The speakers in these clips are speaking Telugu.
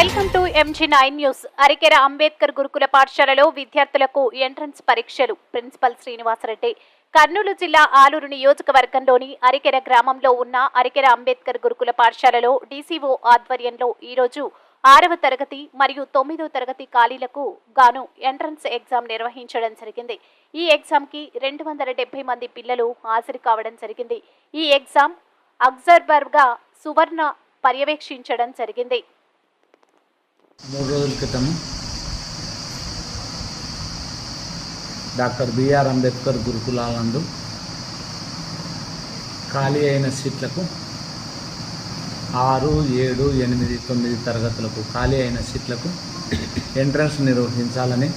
MG nine news. Arikera Ambedkar గురుకుల పాఠశాలలో విద్యార్థులకు ఎంట్రన్స్ పరీక్షలు. ప్రిన్సిపల్ శ్రీనివాసరెడ్డి. కర్నూలు జిల్లా ఆలూరు నియోజకవర్గంలోని అరికెర గ్రామంలో ఉన్న అరికెర అంబేద్కర్ గురుకుల పాఠశాలలో డీసీఓ ఆధ్వర్యంలో ఈరోజు ఆరవ తరగతి మరియు తొమ్మిదో తరగతి ఖాళీలకు గాను ఎంట్రన్స్ ఎగ్జామ్ నిర్వహించడం జరిగింది. ఈ ఎగ్జామ్కి రెండు వందల డెబ్బై మంది పిల్లలు హాజరు కావడం జరిగింది. ఈ ఎగ్జామ్ అబ్జర్వర్గా సువర్ణ పర్యవేక్షించడం జరిగింది. మూడు రోజుల క్రితం డాక్టర్ బిఆర్ అంబేద్కర్ గురుకులాలందు ఖాళీ అయిన సీట్లకు ఆరు ఏడు ఎనిమిది తొమ్మిది తరగతులకు ఖాళీ అయిన సీట్లకు ఎంట్రన్స్ నిర్వహించాలని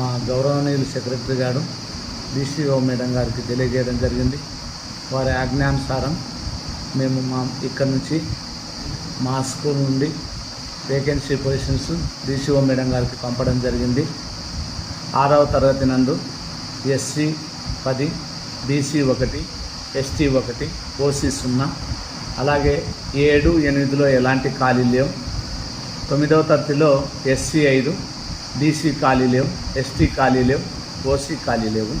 మా గౌరవనీయులు సెక్రటరీ గారు డిసిఓ మేడం గారికి తెలియజేయడం జరిగింది. వారి ఆజ్ఞానుసారం మేము మా ఇక్కడ నుంచి మా స్కూల్ నుండి వేకెన్సీ పొజిషన్స్ డీసీఓ మేడం గారికి పంపడం జరిగింది. ఆరవ తరగతి నందు ఎస్సీ పది బీసీ ఒకటి ఎస్టీ ఒకటి ఓసీ సున్నా అలాగే ఏడు ఎనిమిదిలో ఎలాంటి ఖాళీ లేవు. తొమ్మిదవ తరగతిలో ఎస్సీ ఐదు బీసీ ఖాళీ లేవు ఎస్టీ ఖాళీ లేవు ఓసీ ఖాళీ లేవు.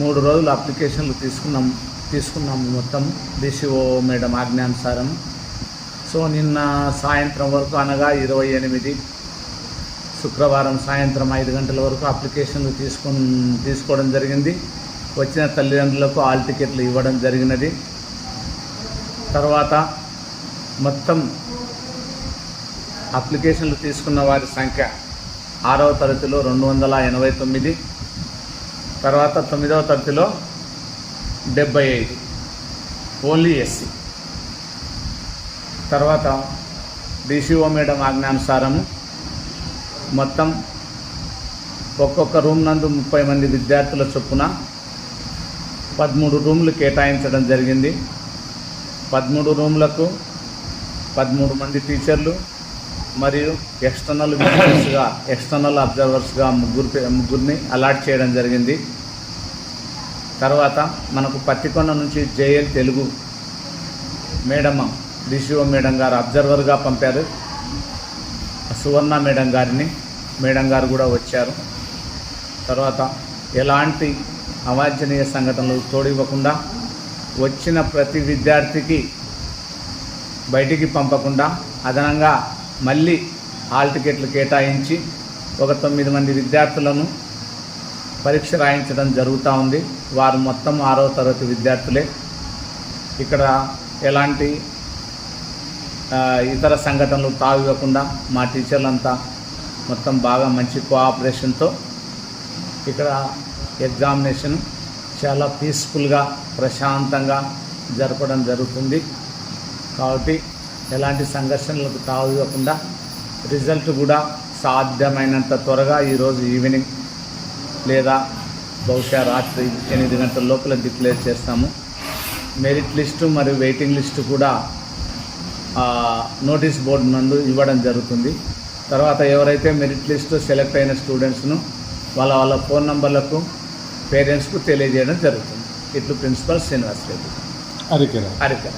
మూడు రోజులు అప్లికేషన్లు తీసుకున్నాం తీసుకున్నాము మొత్తం డీసీఓ మేడం ఆజ్ఞానుసారం. సో నిన్న సాయంత్రం వరకు అనగా ఇరవై ఎనిమిది శుక్రవారం సాయంత్రం ఐదు గంటల వరకు అప్లికేషన్లు తీసుకొని తీసుకోవడం జరిగింది. వచ్చిన తల్లిదండ్రులకు ఆల్ టికెట్లు ఇవ్వడం జరిగినది. తర్వాత మొత్తం అప్లికేషన్లు తీసుకున్న వారి సంఖ్య ఆరవ తరగతిలో రెండు వందల ఎనభై తొమ్మిది తర్వాత తొమ్మిదవ తరగతిలో డెబ్బై ఐదు. Only SC. తర్వాత డీసీఓ మేడం ఆజ్ఞానుసారము మొత్తం ఒక్కొక్క రూమ్ నందు ముప్పై మంది విద్యార్థుల చొప్పున పదమూడు రూమ్లు కేటాయించడం జరిగింది. పదమూడు రూమ్లకు పదమూడు మంది టీచర్లు మరియు ఎక్స్టర్నల్ విజిటర్స్గా ఎక్స్టర్నల్ అబ్జర్వర్స్గా ముగ్గురు ముగ్గురిని అలాట్ చేయడం జరిగింది. తర్వాత మనకు పత్తికొండ నుంచి JL Telugu madam DCO madam గారు అబ్జర్వర్గా పంపారు. సువర్ణ మేడం గారిని. మేడం గారు కూడా వచ్చారు. తర్వాత ఎలాంటి అవాంఛనీయ సంఘటనలు తోడివ్వకుండా వచ్చిన ప్రతి విద్యార్థికి బయటికి పంపకుండా అదనంగా మళ్ళీ హాల్ టికెట్లు కేటాయించి ఒక తొమ్మిది మంది విద్యార్థులను పరీక్ష రాయించడం జరుగుతూ ఉంది. వారు మొత్తం ఆరో తరగతి విద్యార్థులే. ఇక్కడ ఎలాంటి ఇతర సంఘటనలు తావివ్వకుండా మా టీచర్లంతా మొత్తం బాగా మంచి కోఆపరేషన్తో ఇక్కడ ఎగ్జామినేషన్ చాలా పీస్ఫుల్గా ప్రశాంతంగా జరపడం జరుగుతుంది. కాబట్టి ఎలాంటి సంఘర్షణలకు తావివ్వకుండా రిజల్ట్ కూడా సాధ్యమైనంత త్వరగా ఈరోజు ఈవినింగ్ లేదా బహుశా రాత్రి ఎనిమిది గంటల లోపల డిక్లేర్ చేస్తాము. మెరిట్ లిస్టు మరియు వెయిటింగ్ లిస్టు కూడా నోటీస్ బోర్డు నందు ఇవ్వడం జరుగుతుంది. తర్వాత ఎవరైతే మెరిట్ లిస్టు సెలెక్ట్ అయిన స్టూడెంట్స్ను వాళ్ళ వాళ్ళ ఫోన్ నంబర్లకు పేరెంట్స్కు తెలియజేయడం జరుగుతుంది. ఇట్లు ప్రిన్సిపల్ శ్రీనివాస్ రెడ్డి. అరికెర అరికర